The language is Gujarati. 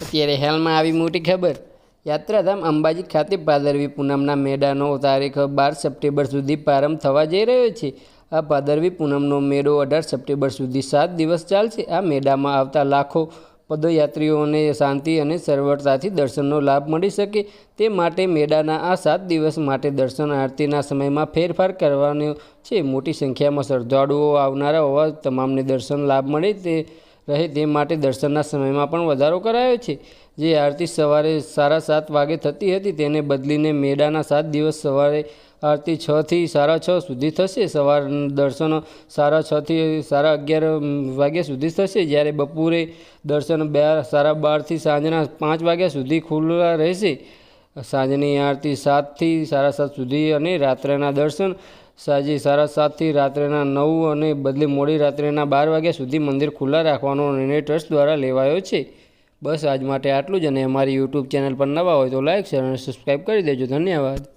અત્યારે હાલમાં આવી મોટી ખબર. યાત્રાધામ અંબાજી ખાતે ભાદરવી પૂનમના મેળાનો તારીખ બાર સપ્ટેમ્બર સુધી પ્રારંભ થવા જઈ રહ્યો છે. આ ભાદરવી પૂનમનો મેળો અઢાર સપ્ટેમ્બર સુધી સાત દિવસ ચાલશે. આ મેળામાં આવતા લાખો પદયાત્રીઓને શાંતિ અને સરળતાથી દર્શનનો લાભ મળી શકે. તે માટે મેળાના આ સાત દિવસ માટે દર્શન આરતીના સમયમાં ફેરફાર કરવાનો છે. મોટી સંખ્યામાં શ્રદ્ધાળુઓ આવનારા હોવા તમામને દર્શન લાભ મળે તે રહે તે માટે દર્શનના સમયમાં પણ વધારો કરાયો છે. જે આરતી સવારે સાડા સાત વાગે થતી હતી તેને બદલીને મેળાના સાત દિવસ સવારે આરતી છથી સાડા છ સુધી થશે. સવાર દર્શનો સાડા છથી સાડા અગિયાર વાગ્યા સુધી થશે. જ્યારે બપોરે દર્શન બે સાડા બારથી સાંજના પાંચ વાગ્યા સુધી ખુલ્લા રહેશે. સાંજની આરતી સાતથી સાડા સાત સુધી અને રાત્રેના દર્શન સાંજે સાડા સાતથી રાત્રેના નવ અને બદલે મોડી રાત્રેના બાર વાગ્યા સુધી મંદિર ખુલ્લા રાખવાનો નિર્ણય ટ્રસ્ટ દ્વારા લેવાયો છે. બસ આજ માટે આટલું જ અને અમારી યુટ્યુબ ચેનલ પર નવા હોય તો લાઇક શેર અને સબસ્ક્રાઈબ કરી દેજો. ધન્યવાદ.